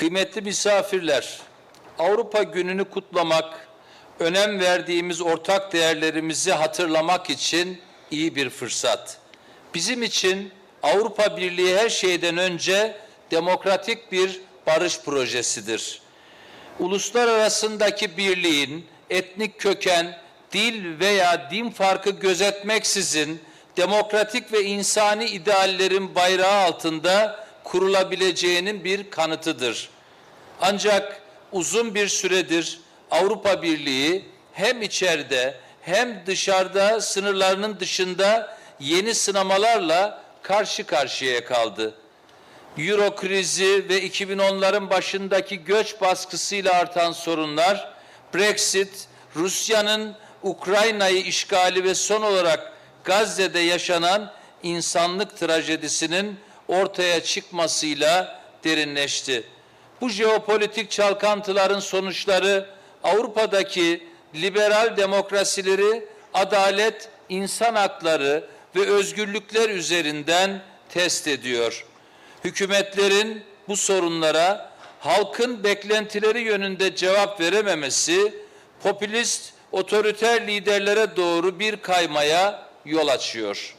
Kıymetli misafirler, Avrupa Günü'nü kutlamak, önem verdiğimiz ortak değerlerimizi hatırlamak için iyi bir fırsat. Bizim için Avrupa Birliği her şeyden önce demokratik bir barış projesidir. Uluslar arasındaki birliğin etnik köken, dil veya din farkı gözetmeksizin demokratik ve insani ideallerin bayrağı altında kurulabileceğinin bir kanıtıdır. Ancak uzun bir süredir Avrupa Birliği hem içeride hem dışarıda sınırlarının dışında yeni sınamalarla karşı karşıya kaldı. Euro krizi ve 2010'ların başındaki göç baskısıyla artan sorunlar, Brexit, Rusya'nın Ukrayna'yı işgali ve son olarak Gazze'de yaşanan insanlık trajedisinin ortaya çıkmasıyla derinleşti. Bu jeopolitik çalkantıların sonuçları Avrupa'daki liberal demokrasileri adalet, insan hakları ve özgürlükler üzerinden test ediyor. Hükümetlerin bu sorunlara halkın beklentileri yönünde cevap verememesi popülist otoriter liderlere doğru bir kaymaya yol açıyor.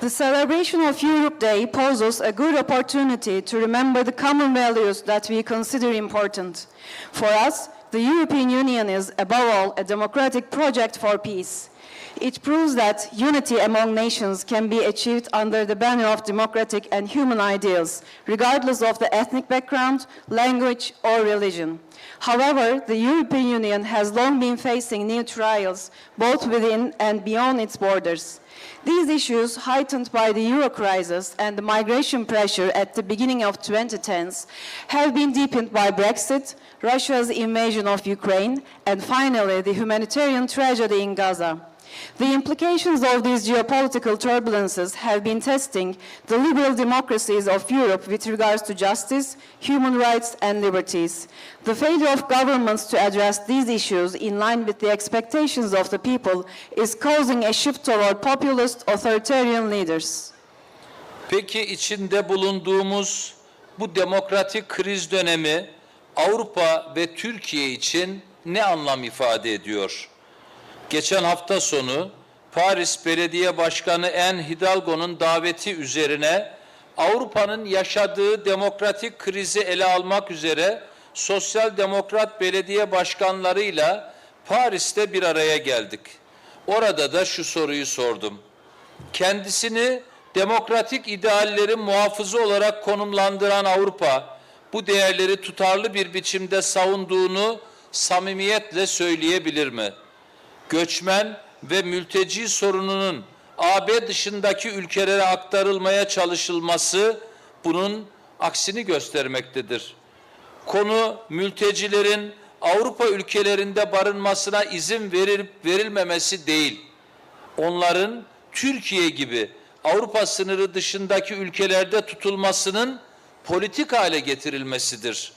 The celebration of Europe Day poses a good opportunity to remember the common values that we consider important. For us, the European Union is, above all, a democratic project for peace. It proves that unity among nations can be achieved under the banner of democratic and human ideals, regardless of the ethnic background, language, or religion. However, the European Union has long been facing new trials, both within and beyond its borders. These issues, heightened by the euro crisis and the migration pressure at the beginning of 2010s, have been deepened by Brexit, Russia's invasion of Ukraine, and finally the humanitarian tragedy in Gaza. The implications of these geopolitical turbulences have been testing the liberal democracies of Europe with regards to justice, human rights, and liberties. The failure of governments to address these issues in line with the expectations of the people is causing a shift toward populist authoritarian leaders. Peki içinde bulunduğumuz bu demokratik kriz dönemi Avrupa ve Türkiye için ne anlam ifade ediyor? Geçen hafta sonu Paris Belediye Başkanı En Hidalgo'nun daveti üzerine Avrupa'nın yaşadığı demokratik krizi ele almak üzere sosyal demokrat belediye başkanlarıyla Paris'te bir araya geldik. Orada da şu soruyu sordum kendisini demokratik ideallerin muhafızı olarak konumlandıran Avrupa, bu değerleri tutarlı bir biçimde savunduğunu samimiyetle söyleyebilir mi? Göçmen ve mülteci sorununun AB dışındaki ülkelere aktarılmaya çalışılması bunun aksini göstermektedir. Konu mültecilerin Avrupa ülkelerinde barınmasına izin verilip verilmemesi değil onların Türkiye gibi Avrupa sınırı dışındaki ülkelerde tutulmasının politik hale getirilmesidir.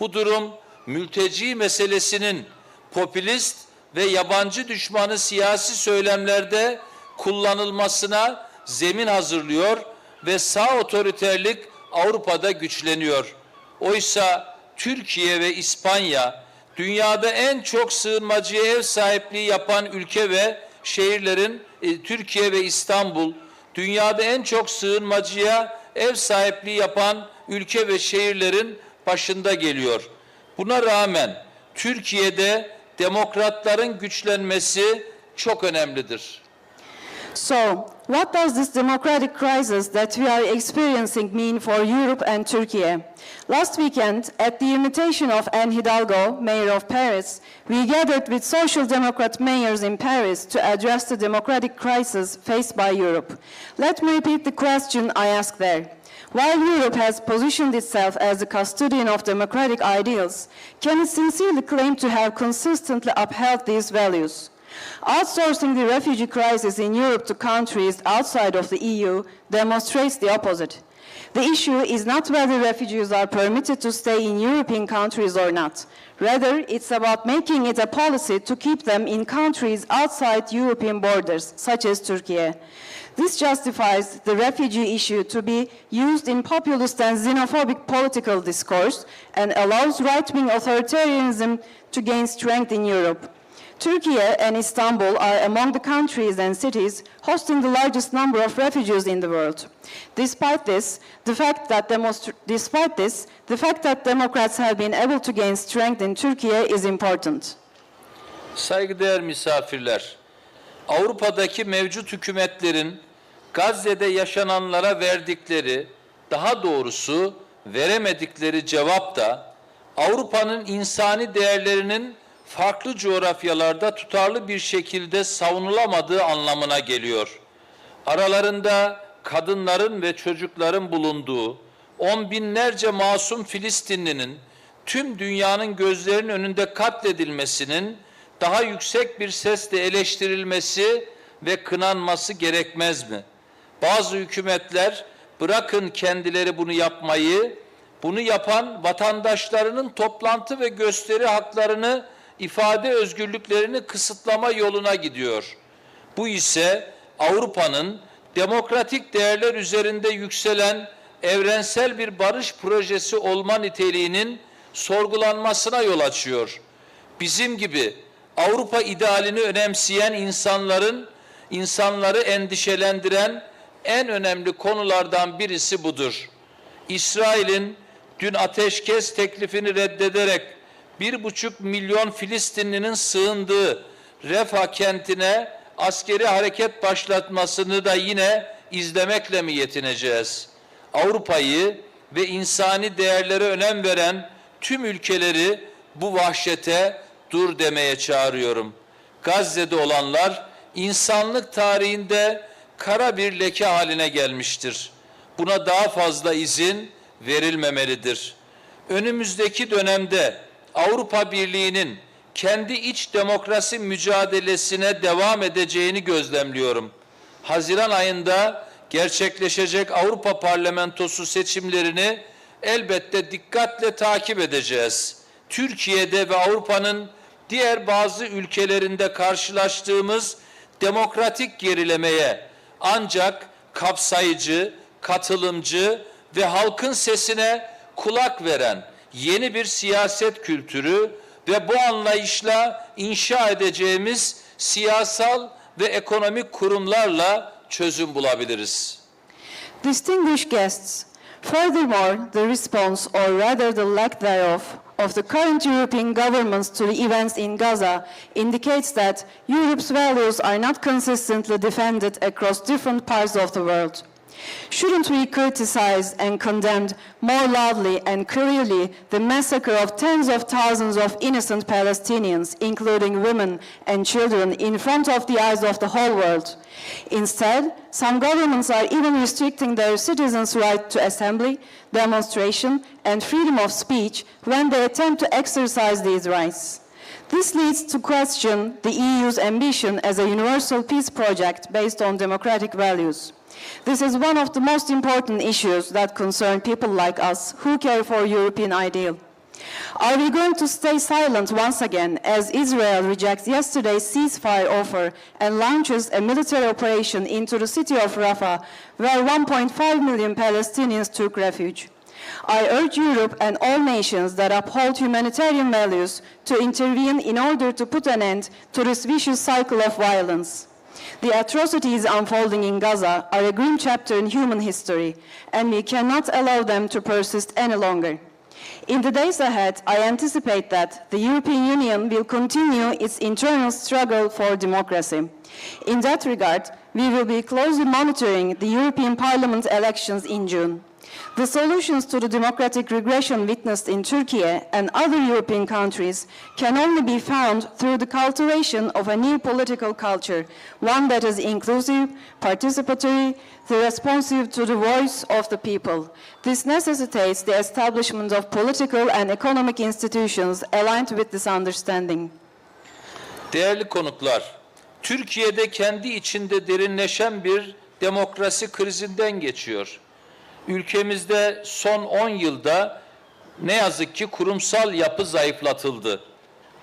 Bu durum mülteci meselesinin popülist ve yabancı düşmanı siyasi söylemlerde kullanılmasına zemin hazırlıyor ve sağ otoriterlik Avrupa'da güçleniyor. Oysa Türkiye ve İspanya dünyada en çok sığınmacıya ev sahipliği yapan ülke ve şehirlerin e, Türkiye ve İstanbul dünyada en çok sığınmacıya ev sahipliği yapan ülke ve şehirlerin başında geliyor. Buna rağmen Türkiye'de demokratların güçlenmesi çok önemlidir. So, what does this democratic crisis that we are experiencing mean for Europe and Turkey? Last weekend, at the invitation of Anne Hidalgo, mayor of Paris, we gathered with social democrat mayors in Paris to address the democratic crisis faced by Europe. Let me repeat the question I asked there. While Europe has positioned itself as the custodian of democratic ideals, can it sincerely claim to have consistently upheld these values? Outsourcing the refugee crisis in Europe to countries outside of the EU demonstrates the opposite. The issue is not whether refugees are permitted to stay in European countries or not. Rather, it's about making it a policy to keep them in countries outside European borders, such as Turkey. This justifies the refugee issue to be used in populist and xenophobic political discourse and allows right-wing authoritarianism to gain strength in Europe. Turkey and Istanbul are among the countries and cities hosting the largest number of refugees in the world. Despite this, the fact that despite this, the fact that Democrats have been able to gain strength in Turkey is important. Saygıdeğer misafirler, Avrupa'daki mevcut hükümetlerin Gazze'de yaşananlara verdikleri, daha doğrusu veremedikleri cevap da Avrupa'nın insani değerlerinin farklı coğrafyalarda tutarlı bir şekilde savunulamadığı anlamına geliyor. Aralarında kadınların ve çocukların bulunduğu on binlerce masum Filistinlinin tüm dünyanın gözlerinin önünde katledilmesinin daha yüksek bir sesle eleştirilmesi ve kınanması gerekmez mi? Bazı hükümetler bırakın kendileri bunu yapmayı, bunu yapan vatandaşlarının toplantı ve gösteri haklarını, ifade özgürlüklerini kısıtlama yoluna gidiyor. Bu ise Avrupa'nın demokratik değerler üzerinde yükselen evrensel bir barış projesi olma niteliğinin sorgulanmasına yol açıyor. Bizim gibi Avrupa idealini önemseyen insanların insanları endişelendiren en önemli konulardan birisi budur. İsrail'in dün ateşkes teklifini reddederek bir buçuk milyon Filistinlinin sığındığı Refah kentine askeri hareket başlatmasını da yine izlemekle mi yetineceğiz? Avrupa'yı ve insani değerlere önem veren tüm ülkeleri bu vahşete dur demeye çağırıyorum. Gazze'de olanlar insanlık tarihinde kara bir leke haline gelmiştir. Buna daha fazla izin verilmemelidir. Önümüzdeki dönemde Avrupa Birliği'nin kendi iç demokrasi mücadelesine devam edeceğini gözlemliyorum. Haziran ayında gerçekleşecek Avrupa Parlamentosu seçimlerini elbette dikkatle takip edeceğiz. Türkiye'de ve Avrupa'nın diğer bazı ülkelerinde karşılaştığımız demokratik gerilemeye ancak kapsayıcı, katılımcı ve halkın sesine kulak veren yeni bir siyaset kültürü ve bu anlayışla inşa edeceğimiz siyasal ve ekonomik kurumlarla çözüm bulabiliriz. Distinguished guests, furthermore, the response, or rather the lack thereof, of the current European governments to the events in Gaza indicates that Europe's values are not consistently defended across different parts of the world. Shouldn't we criticize and condemn more loudly and clearly the massacre of tens of thousands of innocent Palestinians, including women and children, in front of the eyes of the whole world? Instead, some governments are even restricting their citizens' right to assembly, demonstration, and freedom of speech when they attempt to exercise these rights. This leads to question the EU's ambition as a universal peace project based on democratic values. This is one of the most important issues that concern people like us who care for European ideal. Are we going to stay silent once again as Israel rejects yesterday's ceasefire offer and launches a military operation into the city of Rafah, where 1.5 million Palestinians took refuge? I urge Europe and all nations that uphold humanitarian values to intervene in order to put an end to this vicious cycle of violence. The atrocities unfolding in Gaza are a grim chapter in human history, and we cannot allow them to persist any longer. In the days ahead, I anticipate that the European Union will continue its internal struggle for democracy. In that regard, we will be closely monitoring the European Parliament elections in June. The solutions to the democratic regression witnessed in Turkey and other European countries can only be found through the cultivation of a new political culture, one that is inclusive, participatory, responsive to the voice of the people. This necessitates the establishment of political and economic institutions aligned with this understanding. Değerli konuklar, Türkiye'de kendi içinde derinleşen bir demokrasi krizinden geçiyor. Ülkemizde son 10 yılda ne yazık ki kurumsal yapı zayıflatıldı.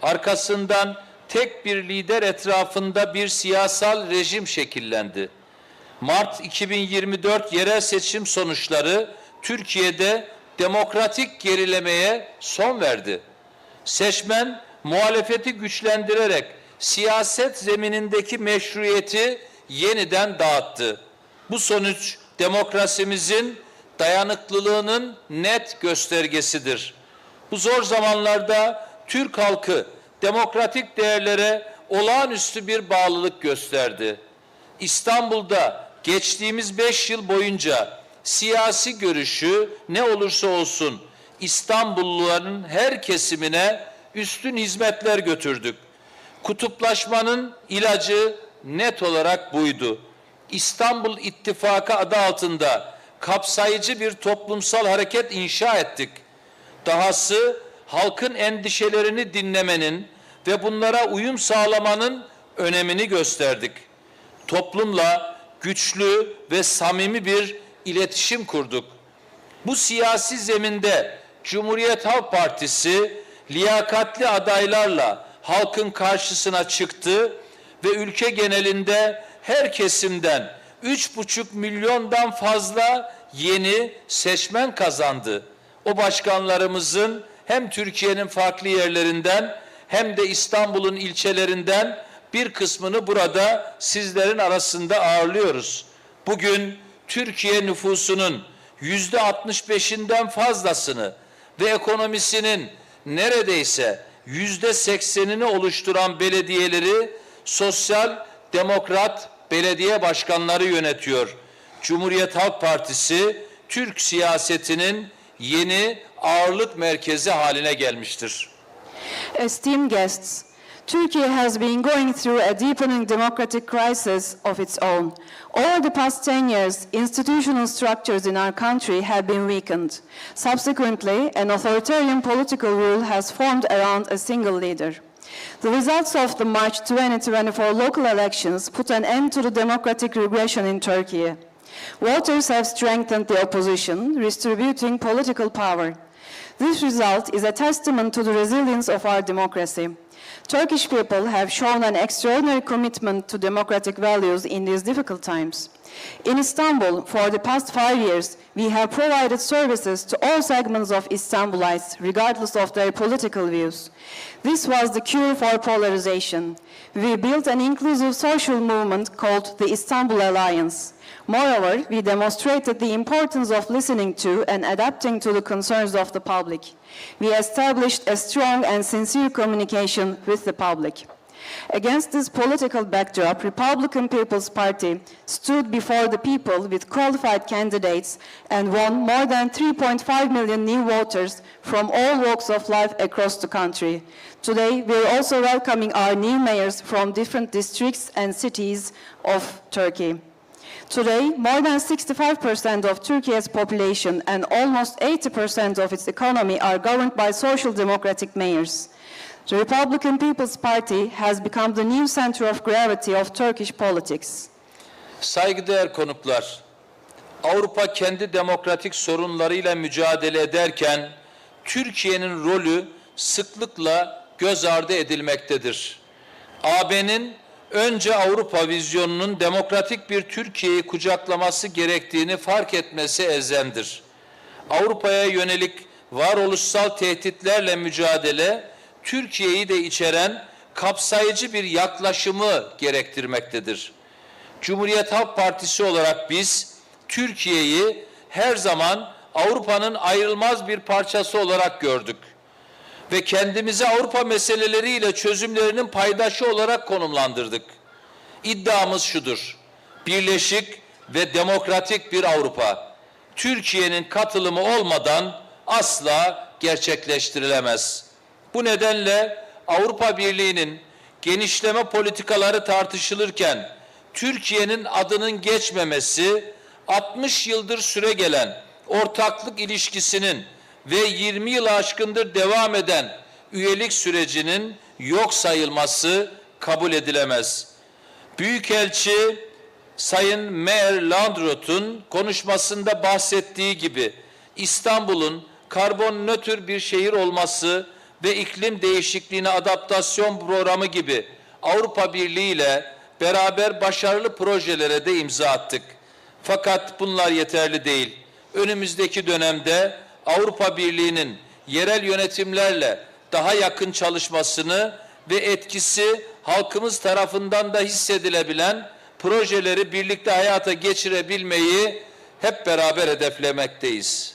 Arkasından tek bir lider etrafında bir siyasal rejim şekillendi. Mart 2024 yerel seçim sonuçları Türkiye'de demokratik gerilemeye son verdi. Seçmen muhalefeti güçlendirerek siyaset zeminindeki meşruiyeti yeniden dağıttı. Bu sonuç demokrasimizin dayanıklılığının net göstergesidir. Bu zor zamanlarda Türk halkı demokratik değerlere olağanüstü bir bağlılık gösterdi. İstanbul'da geçtiğimiz beş yıl boyunca siyasi görüşü ne olursa olsun İstanbulluların her kesimine üstün hizmetler götürdük. Kutuplaşmanın ilacı net olarak buydu. İstanbul İttifakı adı altında kapsayıcı bir toplumsal hareket inşa ettik. Dahası halkın endişelerini dinlemenin ve bunlara uyum sağlamanın önemini gösterdik. Toplumla güçlü ve samimi bir iletişim kurduk. Bu siyasi zeminde Cumhuriyet Halk Partisi liyakatli adaylarla halkın karşısına çıktı ve ülke genelinde her kesimden üç buçuk milyondan fazla yeni seçmen kazandı. O başkanlarımızın hem Türkiye'nin farklı yerlerinden hem de İstanbul'un ilçelerinden bir kısmını burada sizlerin arasında ağırlıyoruz. Bugün Türkiye nüfusunun yüzde 65'inden fazlasını ve ekonomisinin neredeyse yüzde 80'ini oluşturan belediyeleri sosyal demokrat belediye başkanları yönetiyor. Cumhuriyet Halk Partisi Türk siyasetinin yeni ağırlık merkezi haline gelmiştir. Esteemed guests, Turkey has been going through a deepening democratic crisis of its own. Over the past 10 years, institutional structures in our country have been weakened. Subsequently, an authoritarian political rule has formed around a single leader. The results of the March 2024 local elections put an end to the democratic regression in Turkey. Voters have strengthened the opposition, redistributing political power. This result is a testament to the resilience of our democracy. Turkish people have shown an extraordinary commitment to democratic values in these difficult times. In Istanbul, for the past five years, we have provided services to all segments of Istanbulites, regardless of their political views. This was the cure for polarization. We built an inclusive social movement called the Istanbul Alliance. Moreover, we demonstrated the importance of listening to and adapting to the concerns of the public. We established a strong and sincere communication with the public. Against this political backdrop, Republican People's Party stood before the people with qualified candidates and won more than 3.5 million new voters from all walks of life across the country. Today, we are also welcoming our new mayors from different districts and cities of Turkey. Today, more than 65% of Turkey's population and almost 80% of its economy are governed by social democratic mayors. The Republican People's Party has become the new center of gravity of Turkish politics. Saygıdeğer konuklar, Avrupa kendi demokratik sorunlarıyla mücadele ederken Türkiye'nin rolü sıklıkla göz ardı edilmektedir. AB'nin önce Avrupa vizyonunun demokratik bir Türkiye'yi kucaklaması gerektiğini fark etmesi elzemdir. Avrupa'ya yönelik varoluşsal tehditlerle mücadele Türkiye'yi de içeren kapsayıcı bir yaklaşımı gerektirmektedir. Cumhuriyet Halk Partisi olarak biz Türkiye'yi her zaman Avrupa'nın ayrılmaz bir parçası olarak gördük ve kendimizi Avrupa meseleleriyle çözümlerinin paydaşı olarak konumlandırdık. İddiamız şudur. Birleşik ve demokratik bir Avrupa Türkiye'nin katılımı olmadan asla gerçekleştirilemez. Bu nedenle Avrupa Birliği'nin genişleme politikaları tartışılırken Türkiye'nin adının geçmemesi 60 yıldır süre gelen ortaklık ilişkisinin ve 20 yıl aşkındır devam eden üyelik sürecinin yok sayılması kabul edilemez. Büyükelçi Sayın Mayor Landrot'un konuşmasında bahsettiği gibi İstanbul'un karbon nötr bir şehir olması ve iklim değişikliğine adaptasyon programı gibi Avrupa Birliği ile beraber başarılı projelere de imza attık. Fakat bunlar yeterli değil. Önümüzdeki dönemde Avrupa Birliği'nin yerel yönetimlerle daha yakın çalışmasını ve etkisi halkımız tarafından da hissedilebilen projeleri birlikte hayata geçirebilmeyi hep beraber hedeflemekteyiz.